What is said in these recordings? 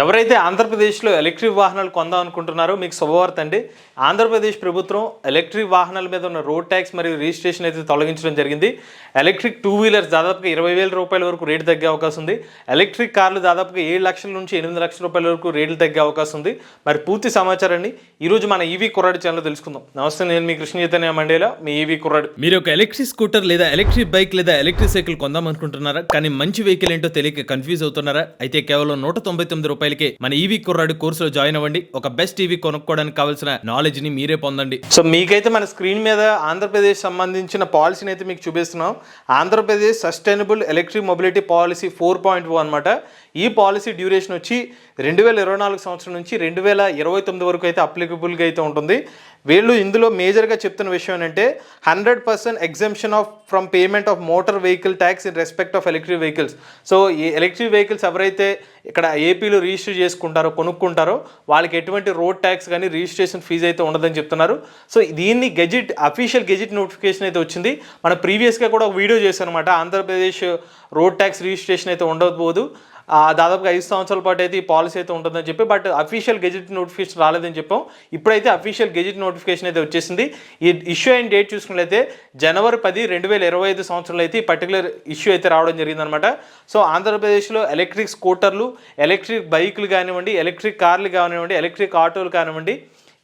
ఎవరైతే ఆంధ్రప్రదేశ్లో ఎలక్ట్రిక్ వాహనాలు కొందాం అనుకుంటున్నారో మీకు శుభవార్త అండి. ఆంధ్రప్రదేశ్ ప్రభుత్వం ఎలక్ట్రిక్ వాహనాల మీద ఉన్న రోడ్ ట్యాక్స్ మరియు రిజిస్ట్రేషన్ అయితే తొలగించడం జరిగింది. ఎలక్ట్రిక్ టూ వీలర్స్ దాదాపుగా ఇరవై వేల రూపాయల వరకు రేటు తగ్గే అవకాశం ఉంది. ఎలక్ట్రిక్ కార్లు దాదాపుగా ఏడు లక్షల నుంచి ఎనిమిది లక్షల రూపాయల వరకు రేట్లు తగ్గే అవకాశం ఉంది. మరి పూర్తి సమాచారాన్ని ఈరోజు మన ఈవీ కుర్రాడు ఛానల్ తెలుసుకుందాం. నమస్తే నేను మీ కృష్ణ చైతన్య మండేలా మీ ఈవీ కుర్రాడు. మీరు ఒక ఎలక్ట్రిక్ స్కూటర్ లేదా ఎలక్ట్రిక్ బైక్ లేదా ఎలక్ట్రిక్ సైకిల్ కొందాం అనుకుంటున్నారా? కానీ మంచి వెహికల్ ఏంటో తెలియక కన్ఫ్యూజ్ అవుతున్నారా? అయితే కేవలం నూట తొంభై తొమ్మిది రూపాయలకే మన ఈవీ కుర్రాడు కోర్సులో జాయిన్ అవ్వండి. ఒక బెస్ట్ ఈవీ కొనుక్కోవడానికి కావాల్సిన నాలెడ్జ్ని మీరే పొందండి. సో మీకైతే మన స్క్రీన్ మీద ఆంధ్రప్రదేశ్ సంబంధించిన పాలసీని అయితే మీకు చూపిస్తున్నాం. Andhra Pradesh sustainable electric mobility policy four point two అనమాట ఈ పాలసీ డ్యూరేషన్ వచ్చి రెండు వేల ఇరవై నాలుగు సంవత్సరం నుంచి రెండు వేల ఇరవై తొమ్మిది వరకు అయితే అప్లికబుల్గా అయితే ఉంటుంది. వీళ్ళు ఇందులో మేజర్గా చెప్తున్న విషయం ఏంటంటే hundred percent exemption of from payment of motor vehicle tax in respect of electric vehicles so ఈ ఎలక్ట్రిక్ వెహికల్స్ ఎవరైతే ఇక్కడ ఏపీలో రిజిస్టర్ చేసుకుంటారో కొనుక్కుంటారో వాళ్ళకి ఎటువంటి రోడ్ ట్యాక్స్ కానీ రిజిస్ట్రేషన్ ఫీజు అయితే ఉండదని చెప్తున్నారు. సో దీన్ని గెజిట్ అఫీషియల్ గెజిట్ నోటిఫికేషన్ అయితే వచ్చింది. మన ప్రీవియస్గా కూడా ఒక వీడియో చేశాను అనమాట ఆంధ్రప్రదేశ్ రోడ్ ట్యాక్స్ రిజిస్ట్రేషన్ అయితే ఉండకపోదు. దాదాపుగా ఐదు సంవత్సరాల పాటు అయితే ఈ పాలసీ అయితే ఉంటుందని చెప్పి బట్ అఫీషియల్ గెజిట్ నోటిఫికేషన్ రాలేదని చెప్పాం. ఇప్పుడైతే అఫీషియల్ గెజిట్ నోటిఫికేషన్ అయితే వచ్చేసింది. ఈ ఇష్యూ అయిన డేట్ చూసుకున్నట్లయితే జనవరి పది రెండు వేల ఇరవై ఐదు సంవత్సరంలో అయితే ఈ పర్టికులర్ ఇష్యూ అయితే రావడం జరిగిందనమాట సో ఆంధ్రప్రదేశ్లో ఎలక్ట్రిక్ స్కూటర్లు ఎలక్ట్రిక్ బైకులు కానివ్వండి ఎలక్ట్రిక్ కార్లు కానివ్వండి ఎలక్ట్రిక్ ఆటోలు కానివ్వండి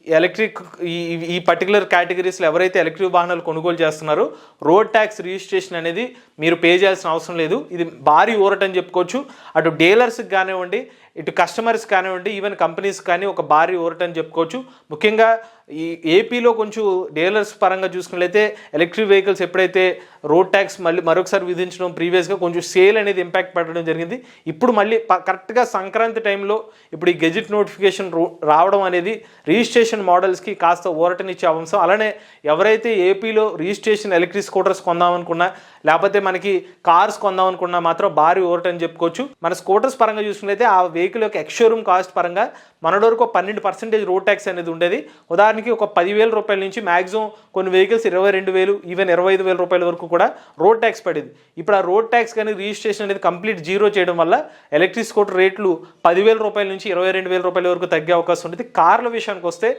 ఎలక్ట్రిక్ ఈ ఈ- పర్టికులర్ కేటగిరీస్లో ఎవరైతే ఎలక్ట్రిక్ వాహనాలు కొనుగోలు చేస్తున్నారో రోడ్ ట్యాక్స్ రిజిస్ట్రేషన్ అనేది మీరు పే చేయాల్సిన అవసరం లేదు. ఇది భారీ ఊరట అని చెప్పుకోవచ్చు. అటు డీలర్స్కి కానివ్వండి ఇటు కస్టమర్స్ కానివ్వండి ఈవెన్ కంపెనీస్ కానీ ఒక భారీ ఊరట అని చెప్పుకోవచ్చు. ముఖ్యంగా ఈ ఏపీలో కొంచెం డీలర్స్ పరంగా చూసుకున్నట్లయితే ఎలక్ట్రిక్ వెహికల్స్ ఎప్పుడైతే రోడ్ ట్యాక్స్ మళ్ళీ మరొకసారి విధించడం ప్రీవియస్గా కొంచెం సేల్ అనేది ఇంపాక్ట్ పెట్టడం జరిగింది. ఇప్పుడు మళ్ళీ కరెక్ట్గా సంక్రాంతి టైంలో ఇప్పుడు ఈ గెజిట్ నోటిఫికేషన్ రావడం అనేది రిజిస్ట్రేషన్ మోడల్స్కి కాస్త ఓరటనిచ్చే అంశం. అలానే ఎవరైతే ఏపీలో రిజిస్ట్రేషన్ ఎలక్ట్రిక్ స్కూటర్స్ కొందామనుకున్నా లేకపోతే మనకి కార్స్ కొందామనుకున్నా మాత్రం భారీ ఓరటని చెప్పుకోవచ్చు. మన స్కూటర్స్ పరంగా చూసుకున్నట్లయితే ఆ వెహికల్ యొక్క ఎక్స్షోరూమ్ కాస్ట్ పరంగా మన వరకు పన్నెండు పర్సెంటేజ్ రోడ్ ట్యాక్స్ అనేది ఉండేది. ఉదాహరణకి ఒక పదివేల రూపాయల నుంచి మ్యాక్సిమం కొన్ని వెహికల్స్ ఇరవై రెండు వేలు ఈవెన్ ఇరవై ఐదు వేల రూపాయల వరకు కూడా రోడ్ ట్యాక్స్ పడింది. ఇప్పుడు ఆ రోడ్ ట్యాక్స్ కానీ రిజిస్ట్రేషన్ అనేది కంప్లీట్ జీరో చేయడం వల్ల ఎలక్ట్రిక్ స్కూటర్ రేట్లు పదివేల రూపాయల నుంచి ఇరవై రెండు వేల రూపాయల వరకు తగ్గే అవకాశం ఉంటుంది కార్ల విషయానికి వస్తే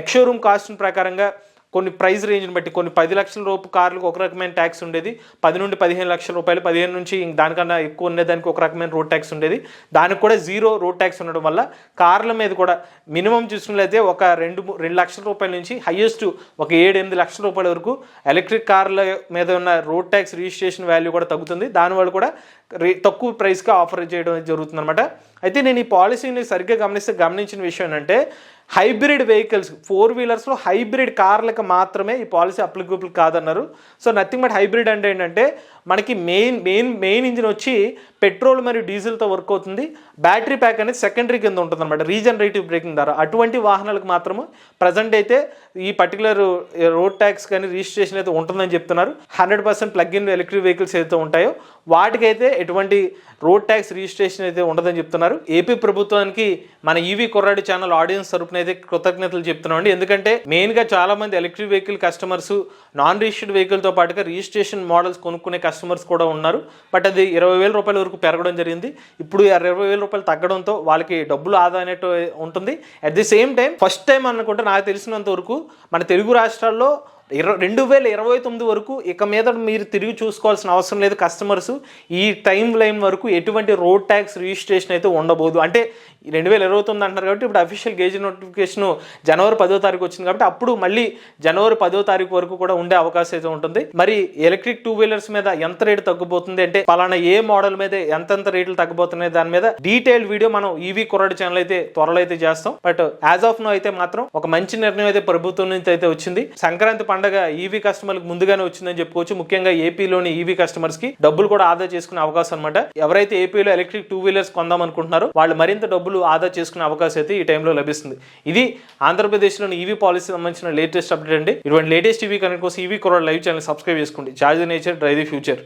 ఎక్స్షోరూమ్ కాస్ట్ ప్రకారంగా కొన్ని ప్రైస్ రేంజ్ని బట్టి కొన్ని పది లక్షల రూపు కార్లకు ఒక రకమైన ట్యాక్స్ ఉండేది. పది నుండి పదిహేను లక్షల రూపాయలు పదిహేను నుంచి దానికన్నా ఎక్కువ ఉండేదానికి ఒక రకమైన రోడ్ ట్యాక్స్ ఉండేది. దానికి కూడా జీరో రోడ్ ట్యాక్స్ ఉండడం వల్ల కార్ల మీద కూడా మినిమం చూసినట్లయితే ఒక రెండు రెండు లక్షల రూపాయల నుంచి హైయెస్ట్ ఒక ఏడు ఎనిమిది లక్షల రూపాయల వరకు ఎలక్ట్రిక్ కార్ల మీద ఉన్న రోడ్ ట్యాక్స్ రిజిస్ట్రేషన్ వాల్యూ కూడా తగ్గుతుంది. దానివల్ల కూడా రే తక్కువ ప్రైస్కి ఆఫర్ చేయడం జరుగుతుంది అనమాట అయితే నేను ఈ పాలసీని సరిగ్గా గమనిస్తే గమనించిన విషయం ఏంటంటే హైబ్రిడ్ వెహికల్స్ ఫోర్ వీలర్స్లో హైబ్రిడ్ కార్లకు మాత్రమే ఈ పాలసీ అప్లికబుల్ కాదన్నారు. సో నథింగ్ బట్ హైబ్రిడ్ అంటే ఏంటంటే మనకి మెయిన్ మెయిన్ మెయిన్ ఇంజిన్ వచ్చి పెట్రోల్ మరియు డీజిల్తో వర్క్ అవుతుంది. బ్యాటరీ ప్యాక్ అనేది సెకండరీ కింద ఉంటుంది అనమాట రీజనరేటివ్ బ్రేకింగ్ ద్వారా. అటువంటి వాహనాలకు మాత్రము ప్రజెంట్ అయితే ఈ పర్టికులర్ రోడ్ ట్యాక్స్ కానీ రిజిస్ట్రేషన్ అయితే ఉంటుందని చెప్తున్నారు. Hundred percent plug in electric vehicles ఏదైతే ఉంటాయో వాటికైతే ఎటువంటి రోడ్ ట్యాక్స్ రిజిస్ట్రేషన్ అయితే ఉండదని చెప్తున్నారు. ఏపీ ప్రభుత్వానికి మన ఈవీ కొర్రాడి ఛానల్ ఆడియన్స్ తరపున అయితే కృతజ్ఞతలు చెప్తున్నాం అండి. ఎందుకంటే మెయిన్గా చాలా మంది electric vehicle customers non registered వెహికల్తో పాటుగా రిజిస్ట్రేషన్ మోడల్స్ కొనుక్కునే కస్టమర్స్ కూడా ఉన్నారు. బట్ అది ఇరవై వేల రూపాయల వరకు పెరగడం జరిగింది. ఇప్పుడు ఇరవై వేల రూపాయలు తగ్గడంతో వాళ్ళకి డబ్బులు ఆదా అనేట్టు ఉంటుంది. At the same time first time అనుకుంటే నాకు తెలిసినంత వరకు మన తెలుగు రాష్ట్రాల్లో ఇరవై రెండు వేల ఇరవై తొమ్మిది వరకు ఇక మీద మీరు తిరిగి చూసుకోవాల్సిన అవసరం లేదు కస్టమర్స్. ఈ టైం లైన్ వరకు ఎటువంటి రోడ్ ట్యాక్స్ రిజిస్ట్రేషన్ అయితే ఉండబోదు. అంటే రెండు వేల ఇరవై తొమ్మిది అంటున్నారు కాబట్టి ఇప్పుడు అఫీషియల్ గేజ్ నోటిఫికేషన్ జనవరి పదో తారీఖు వచ్చింది కాబట్టి అప్పుడు మళ్ళీ జనవరి పదో తారీఖు వరకు కూడా ఉండే అవకాశం అయితే ఉంటుంది. మరి ఎలక్ట్రిక్ టూ వీలర్స్ మీద ఎంత రేటు తగ్గిపోతుంది అంటే పలానా ఏ మోడల్ మీద ఎంతెంత రేట్లు తగ్గిపోతున్నాయి దాని మీద డీటెయిల్ వీడియో మనం ఈవీ కొరడు ఛానల్ అయితే త్వరలో అయితే చేస్తాం. బట్ యాజ్ ఆఫ్ నో అయితే మాత్రం ఒక మంచి నిర్ణయం అయితే ప్రభుత్వం నుంచి అయితే వచ్చింది. సంక్రాంతి పండగ ఈవీ కస్టమర్లకు ముందుగానే వచ్చిందని చెప్పుకోవచ్చు. ముఖ్యంగా ఏపీలోని ఈవీ కస్టమర్స్కి డబ్బులు కూడా ఆదా చేసుకునే అవకాశం అనమాట ఎవరైతే ఏపీలో ఎలక్ట్రిక్ టూ వీలర్స్ కొందాం అనుకుంటున్నారో వాళ్ళు మరింత డబ్బులు ఆదా చేసుకునే అవకాశం అయితే ఈ టైంలో లభిస్తుంది. ఇది ఆంధ్రప్రదేశ్లోని ఈవీ పాలసీ సంబంధించిన లేటెస్ట్ అప్డేట్ అండి. ఇటువంటి లేటెస్ట్ ఈవీ కనెక్ట్ కోసం ఈవీ కూడా లైవ్ ఛానల్ సబ్స్క్రైబ్ చేసుకోండి. Charge nature drive the future.